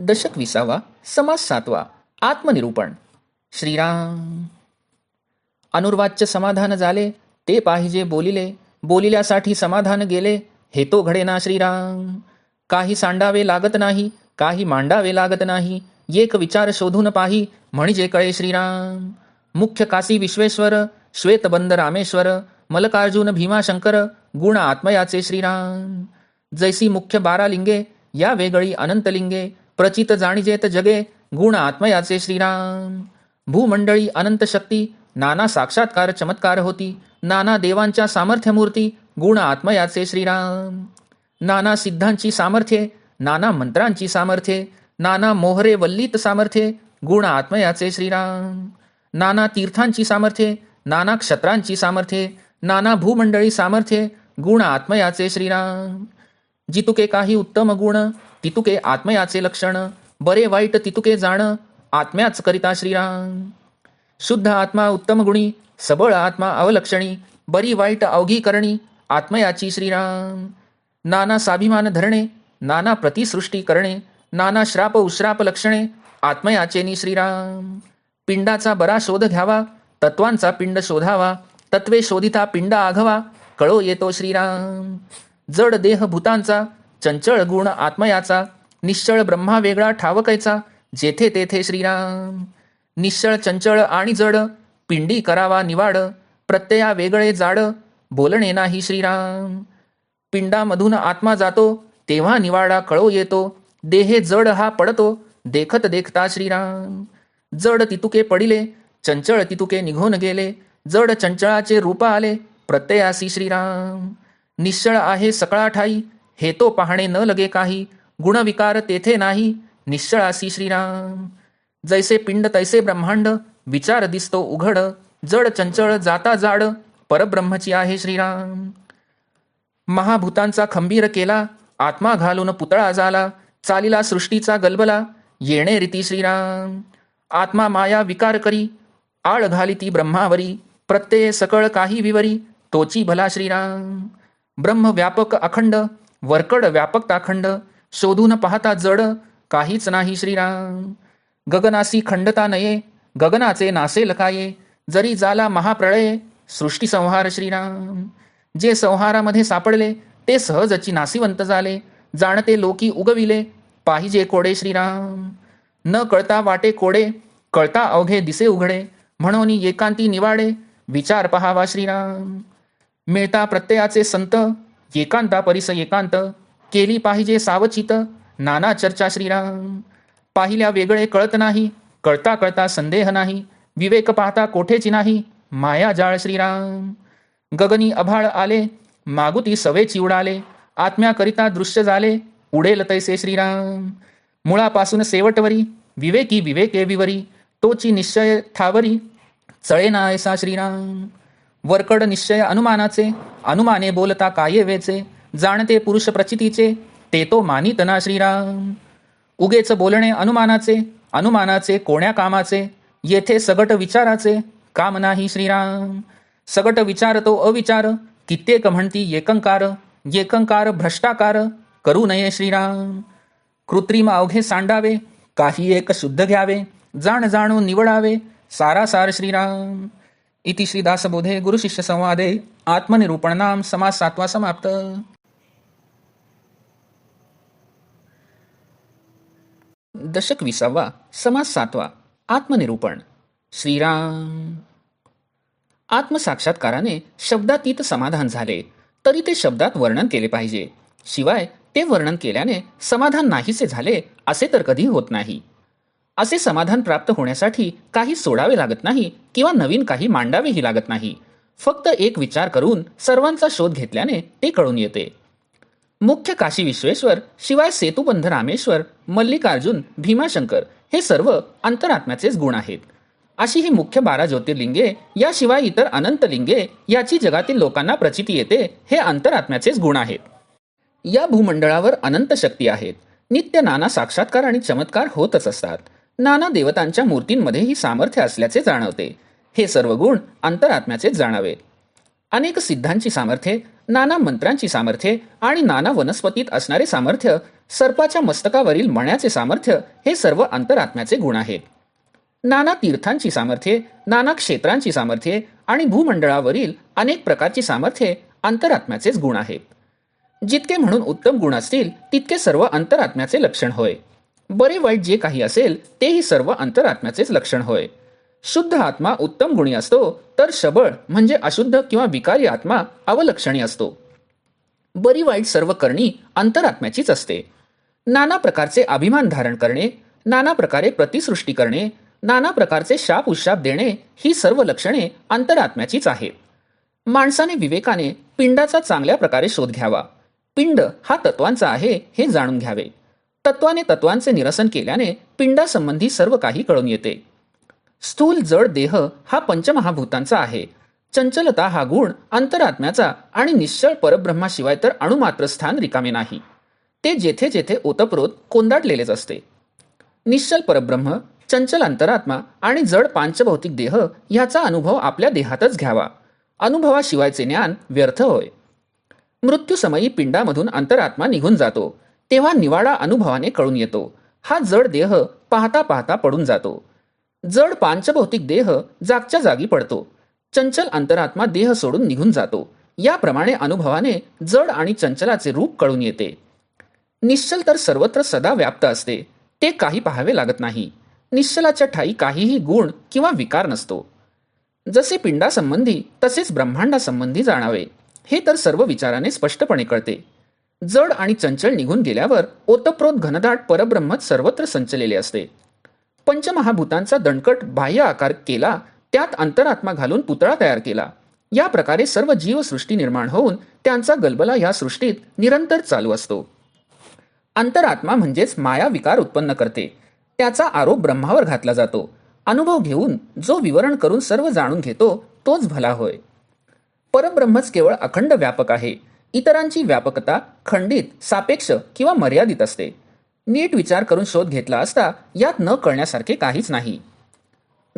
दशक विसावा समास सातवा आत्मनिरूपण. श्रीराम. अनुर्वाच्य समाधान झाले ते पाहिजे बोलिले बोलिल्यासाठी समाधान गेले हे तो घडेना श्रीराम. काही सांडावे लागत नाही काही मांडावे लागत नाही एक विचार शोधून पाही म्हणजे कळे श्रीराम. मुख्य काशी विश्वेश्वर श्वेतबंद रामेश्वर मलकार्जुन भीमाशंकर गुण आत्मयाचे श्रीराम. जैसी मुख्य बारा लिंगे या वेगळी अनंत लिंगे प्रचित जाणिजेत जगे गुण आत्मयाचे श्रीराम. भूमंडळी अनंत शक्ती नाना साक्षात्कार चमत्कार होती नाना देवांच्या सामर्थ्य मूर्ती गुण आत्मयाचे श्रीराम. नाना सिद्धांची सामर्थ्ये नाना मंत्रांची सामर्थ्ये नाना मोहरे वल्लीत सामर्थ्ये गुण आत्मयाचे श्रीराम. नाना तीर्थांची सामर्थ्ये नाना क्षत्रांची सामर्थ्ये नाना भूमंडळी सामर्थ्ये गुण आत्मयाचे श्रीराम. जितुके काही उत्तम गुण तितुके आत्मयाचे लक्षण बरे वाईट तितुके जाण आत्म्याच करिता श्रीराम. शुद्ध आत्मा उत्तम गुणी सबळ आत्मा अवलक्षणी बरी वाईट अवघी करणी आत्मयाची श्रीराम. नाना स्वाभिमान धरणे नाना प्रतिसृष्टी करणे नाना श्राप उश्राप लक्षणे आत्मयाचेनी श्रीराम. पिंडाचा बरा शोध घ्यावा तत्वांचा पिंड शोधावा तत्वे शोधिता पिंड आघवा कळो येतो श्रीराम. जड देह भूतांचा चंचळ गुण आत्मयाचा निश्चळ ब्रह्मा वेगळा ठावकायचा जेथे तेथे श्रीराम. निश्चळ चंचळ आणि जड पिंडी करावा निवाड प्रत्यया वेगळे जाड बोलणे नाही श्रीराम. पिंडामधून आत्मा जातो तेव्हा निवाडा कळो येतो देहे जड हा पडतो देखत देखता श्रीराम. जड तितुके पडिले चंचळ तितुके निघून गेले जड चंचळाचे रूप आले प्रत्ययासी श्रीराम. निश्चळ आहे सकळा ठाई हे तो पाहणे न लगे काही. गुणविकार तेथे नाही. निश्चळासी श्रीराम. जैसे पिंड तैसे ब्रह्मांड. विचार दिसतो उघड. जड चंचळ जाता जाड. परब्रह्मची आहे श्रीराम. महाभूतांचा खंबीर केला. आत्मा घालून पुतळा झाला. चालीला सृष्टीचा गलबला. येणे रीती श्रीराम. आत्मा माया विकार करी. आळ घाली ती ब्रह्मावरी. प्रत्यय सकळ काही विवरी. तोची भला श्रीराम. ब्रह्म व्यापक अखंड. वरकड व्यापकताखंड शोधून पाहता जड काहीच नाही श्रीराम. गगनासी खंडता नये गगनाचे नासे लकाये जरी जाला महाप्रळय सृष्टी संहार श्रीराम. जे संहारामध्ये सापडले ते सहजची नासिवंत झाले जाणते लोकी उगविले पाहिजे कोडे श्रीराम. न कळता वाटे कोडे कळता अवघे दिसे उघडे म्हणून एकांती निवाडे विचार पहावा श्रीराम. मिळता प्रत्ययाचे संत एकांता परिस एकांत केली पाहिजे सावचित नाना चर्चा श्रीराम. पाहिल्या वेगळे कळत नाही कळता कळता संदेह नाही विवेक पाहता कोठेची नाही माया जाळ श्रीराम. गगनी अभाळ आले मागुती सवेची उडाले आत्म्याकरिता दृश्य झाले उडेल तैसे श्रीराम. मुळापासून सेवटवरी विवेकी विवेके विवरी तोची निश्चय ठावरी चळे ना ऐसा श्रीराम. वरकड निश्चय अनुमानाचे अनुमाने बोलता काय वेचे जाणते पुरुष प्रचितीचे ते तो मानित ना श्रीराम. उगेच बोलणे अनुमानाचे अनुमानाचे कोण्या कामाचे येथे सगट विचाराचे काम नाही श्रीराम. सगट विचार तो अविचार कित्येक म्हणती एकंकार एकंकार भ्रष्टाकार करू नये श्रीराम. कृत्रिम अवघे सांडावे काही एक शुद्ध घ्यावे जाण जाणून निवडावे सारासार श्रीराम. इति श्रीदासबोधे गुरुशिष्य संवादे आत्मनिरूपणाम समास सातवा समाप्त दशक विसावा समास सातवा आत्मनिरूपण। श्रीराम। आत्मसाक्षात्काराने शब्दातीत समाधान झाले तरी ते शब्दात वर्णन केले पाहिजे. शिवाय ते वर्णन केल्याने समाधान नाहीसे झाले असे तर कधी होत नाही. असे समाधान प्राप्त होण्यासाठी काही सोडावे लागत नाही किंवा नवीन काही मांडावेही लागत नाही. फक्त एक विचार करून सर्वांचा शोध घेतल्याने ते कळून येते. मुख्य काशी विश्वेश्वर शिवाय सेतुबंध रामेश्वर मल्लिकार्जुन भीमाशंकर हे सर्व अंतरात्म्याचेच गुण आहेत. अशी ही मुख्य बारा ज्योतिर्लिंगे याशिवाय इतर अनंत लिंगे याची जगातील लोकांना प्रचिती येते हे अंतरात्म्याचेच गुण आहेत. या भूमंडळावर अनंत शक्ती आहेत. नित्य नाना साक्षात्कार आणि चमत्कार होतच असतात. नाना देवतांच्या मूर्तींमध्ये ही सामर्थ्य असल्याचे जाणवते. हे सर्व गुण अंतरात्म्याचेच जाणावे. अनेक सिद्धांची सामर्थ्ये नाना मंत्रांची सामर्थ्ये आणि नाना वनस्पतीत असणारे सामर्थ्य सर्पाच्या मस्तकावरील मण्याचे सामर्थ्य हे सर्व अंतरात्म्याचे गुण आहेत नाना तीर्थांची सामर्थ्ये नाना क्षेत्रांची सामर्थ्ये आणि भूमंडळावरील अनेक प्रकारची सामर्थ्ये अंतरात्म्याचेच गुण आहेत. जितके म्हणून उत्तम गुण असतील तितके सर्व अंतरात्म्याचे लक्षण होय. बरे वाईट जे काही असेल तेही सर्व अंतरात्म्याचेच लक्षण होय. शुद्ध आत्मा उत्तम गुणी असतो तर शबळ म्हणजे अशुद्ध किंवा विकारी आत्मा अवलक्षणी असतो. बरी वाईट सर्व करणी अंतरात्म्याचीच असते. नाना प्रकारचे अभिमान धारण करणे नाना प्रकारे प्रतिसृष्टी करणे नाना प्रकारचे शाप उशाप देणे ही सर्व लक्षणे अंतरात्म्याचीच आहेत माणसाने विवेकाने पिंडाचा चांगल्या प्रकारे शोध घ्यावा. पिंड हा तत्वांचा आहे हे जाणून घ्यावे. तत्वाने तत्वांचे निरसन केल्याने पिंडासंबंधी सर्व काही कळून येते. स्थूल जड देह हा पंचमहाभूतांचा आहे. चंचलता हा गुण अंतरात्म्याचा आणि निश्चळ परब्रह्माशिवाय तर अणुमात्र स्थान रिकामे नाही. ते जेथे जेथे ओतप्रोत कोंदाटलेलेच असते. निश्चल परब्रह्म चंचल अंतरात्मा आणि जड पांचभौतिक देह ह्याचा अनुभव आपल्या देहातच घ्यावा. अनुभवाशिवायचे ज्ञान व्यर्थ होय. मृत्यूसमयी पिंडामधून अंतरात्मा निघून जातो. तेव्हा निवाडा अनुभवाने कळून येतो. हा जड देह पाहता पाहता पडून जातो. जड पांचभौतिक देह जागच्या जागी पडतो. चंचल अंतरात्मा देह सोडून निघून जातो. याप्रमाणे अनुभवाने जड आणि चंचलाचे रूप कळून येते. निश्चल तर सर्वत्र सदा व्याप्त असते. ते काही पाहावे लागत नाही. निश्चलाच्या ठाई काहीही गुण किंवा विकार नसतो. जसे पिंडासंबंधी तसेच ब्रह्मांडासंबंधी जाणावे. हे तर सर्व विचाराने स्पष्टपणे कळते. जड आणि चंचल निघून गेल्यावर ओतप्रोत घनदाट परब्रह्मच सर्वत्र संचलेले असते. पंचमहाभूतांचा दणकट बाह्य आकार केला त्यात अंतरात्मा घालून पुतळा तयार केला. या प्रकारे सर्व जीवसृष्टी निर्माण होऊन त्यांचा गलबला या सृष्टीत निरंतर चालू असतो. अंतरात्मा म्हणजेच माया विकार उत्पन्न करते. त्याचा आरोप ब्रह्मावर घातला जातो. अनुभव घेऊन जो विवरण करून सर्व जाणून घेतो तोच भला होय. परब्रह्मच केवळ अखंड व्यापक आहे. इतरांची व्यापकता खंडित सापेक्ष किंवा मर्यादित असते. नीट विचार करून शोध घेतला असता यात न कळण्यासारखे काहीच नाही.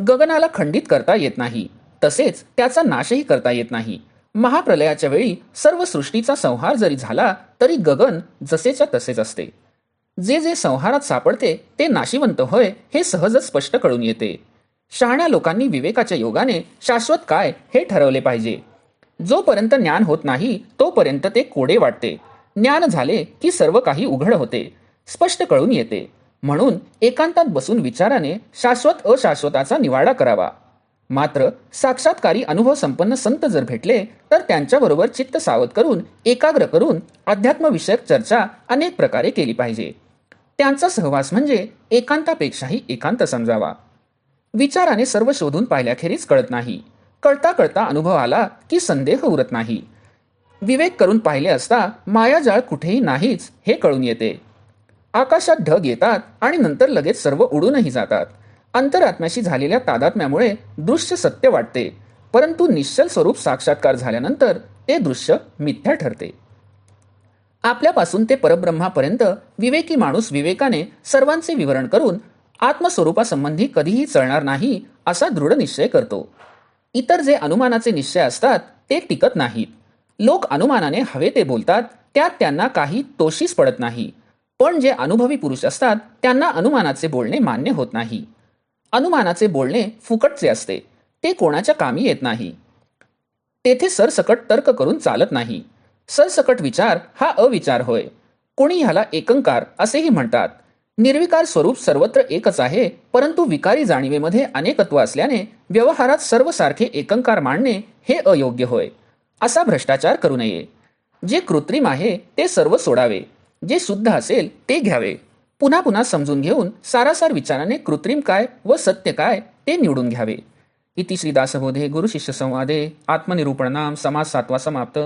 गगनाला खंडित करता येत नाही. तसेच त्याचा नाशही करता येत नाही. महाप्रलयाच्या वेळी सर्व सृष्टीचा संहार जरी झाला तरी गगन जसेच्या तसेच असते. जे जे संहारात सापडते ते नाशिवंत होय हे सहजच स्पष्ट कळून येते. शहाण्या लोकांनी विवेकाच्या योगाने शाश्वत काय हे ठरवले पाहिजे. जोपर्यंत ज्ञान होत नाही तोपर्यंत ते कोडे वाटते. ज्ञान झाले की सर्व काही उघड होते. स्पष्ट कळून येते. म्हणून एकांतात बसून विचाराने शाश्वत अशाश्वताचा निवाडा करावा. मात्र साक्षात्कारी अनुभव संपन्न संत जर भेटले तर त्यांच्याबरोबर चित्त सावध करून एकाग्र करून अध्यात्मविषयक चर्चा अनेक प्रकारे केली पाहिजे. त्यांचा सहवास म्हणजे एकांतापेक्षाही एकांत समजावा. विचाराने सर्व शोधून पाहिल्याखेरीज कळत नाही. कळता कळता अनुभव आला की संदेह उरत नाही. विवेक करून पाहिले असता मायाजाळ कुठेही नाहीच हे कळून येते. आकाशात ढग येतात आणि नंतर लगेच सर्व उडूनही जातात. अंतरात्म्याशी झालेल्या तादात्म्यामुळे दृश्य सत्य वाटते परंतु निश्चल स्वरूप साक्षात्कार झाल्यानंतर ते दृश्य मिथ्या ठरते. आपल्यापासून ते परब्रह्मापर्यंत विवेकी माणूस विवेकाने सर्वांचे विवरण करून आत्मस्वरूपासंबंधी कधीही चळणार नाही असा दृढ निश्चय करतो. इतर जे अनुमानाचे निश्चय असतात ते टिकत नाहीत. लोक अनुमानाने हवे ते बोलतात त्यात त्यांना काही तोशीच पडत नाही. पण जे अनुभवी पुरुष असतात त्यांना अनुमानाचे बोलणे मान्य होत नाही. अनुमानाचे बोलणे फुकटचे असते. ते कोणाच्या कामी येत नाही. तेथे सरसकट तर्क करून चालत नाही. सरसकट विचार हा अविचार होय. कोणी ह्याला एकंकार असेही म्हणतात. निर्विकार स्वरूप सर्वत्र एकच आहे परंतु विकारी जाणीवेमध्ये अनेकत्व असल्याने व्यवहारात सर्व सारखे एकंकार मांडणे हे अयोग्य होय असा भ्रष्टाचार करू नये. जे कृत्रिम आहे ते सर्व सोडावे. जे शुद्ध असेल ते घ्यावे. पुन्हा पुन्हा समजून घेऊन सारासार विचाराने कृत्रिम काय व सत्य काय ते निवडून घ्यावे. इति श्री दासबोधे गुरुशिष्य संवादे. आत्मनिरूपण नाम समाज सातवा समाप्त.